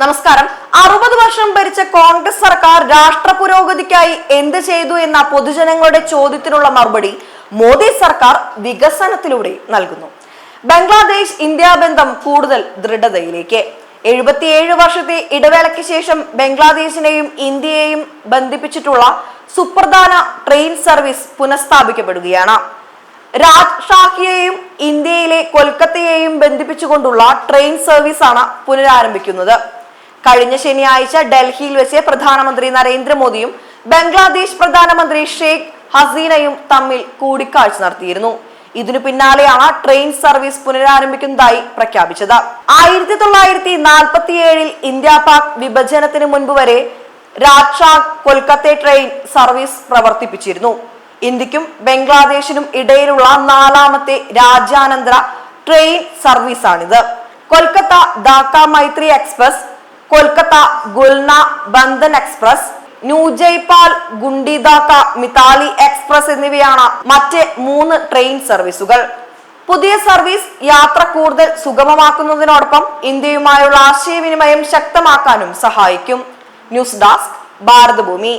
നമസ്കാരം. അറുപത് വർഷം ഭരിച്ച കോൺഗ്രസ് സർക്കാർ രാഷ്ട്ര പുരോഗതിക്കായി എന്ത് ചെയ്തു എന്ന പൊതുജനങ്ങളുടെ ചോദ്യത്തിനുള്ള മറുപടി മോദി സർക്കാർ വികസനത്തിലൂടെ നൽകുന്നു. ബംഗ്ലാദേശ് ഇന്ത്യ ബന്ധം കൂടുതൽ ദൃഢതയിലേക്ക്. എഴുപത്തിയേഴ് വർഷത്തെ ഇടവേളയ്ക്ക് ശേഷം ബംഗ്ലാദേശിനെയും ഇന്ത്യയെയും ബന്ധിപ്പിച്ചിട്ടുള്ള സുപ്രധാന ട്രെയിൻ സർവീസ് പുനഃസ്ഥാപിക്കപ്പെടുകയാണ്. രാജ് ഷാഹിയെയും ഇന്ത്യയിലെ കൊൽക്കത്തയെയും ബന്ധിപ്പിച്ചുകൊണ്ടുള്ള ട്രെയിൻ സർവീസാണ് പുനരാരംഭിക്കുന്നത്. കഴിഞ്ഞ ശനിയാഴ്ച ഡൽഹിയിൽ വെച്ച് പ്രധാനമന്ത്രി നരേന്ദ്രമോദിയും ബംഗ്ലാദേശ് പ്രധാനമന്ത്രി ഷെയ്ഖ് ഹസീനയും തമ്മിൽ കൂടിക്കാഴ്ച നടത്തിയിരുന്നു. ഇതിനു പിന്നാലെയാണ് ട്രെയിൻ സർവീസ് പുനരാരംഭിക്കുന്നതായി പ്രഖ്യാപിച്ചത്. ആയിരത്തി തൊള്ളായിരത്തി നാൽപ്പത്തി ഏഴിൽ ഇന്ത്യ പാക് വിഭജനത്തിന് മുൻപ് വരെ രാജ്ഷാഗ് കൊൽക്കത്ത ട്രെയിൻ സർവീസ് പ്രവർത്തിപ്പിച്ചിരുന്നു. ഇന്ത്യക്കും ബംഗ്ലാദേശിനും ഇടയിലുള്ള നാലാമത്തെ രാജ്യാനന്തര ട്രെയിൻ സർവീസാണിത്. കൊൽക്കത്ത ധാക്ക മൈത്രി എക്സ്പ്രസ് കൊൽക്കത്ത ഗുൽന ബന്ധൻ എക്സ്പ്രസ് ന്യൂജയ്പാൽ ഗുണ്ടിദാക്ക മിതാലി എക്സ്പ്രസ് എന്നിവയാണ് മറ്റ് മൂന്ന് ട്രെയിൻ സർവീസുകൾ. പുതിയ സർവീസ് യാത്ര കൂടുതൽ സുഗമമാക്കുന്നതിനോടൊപ്പം ഇന്ത്യയുമായുള്ള ആശയവിനിമയം ശക്തമാക്കാനും സഹായിക്കും. News desk Bharathabhoomi.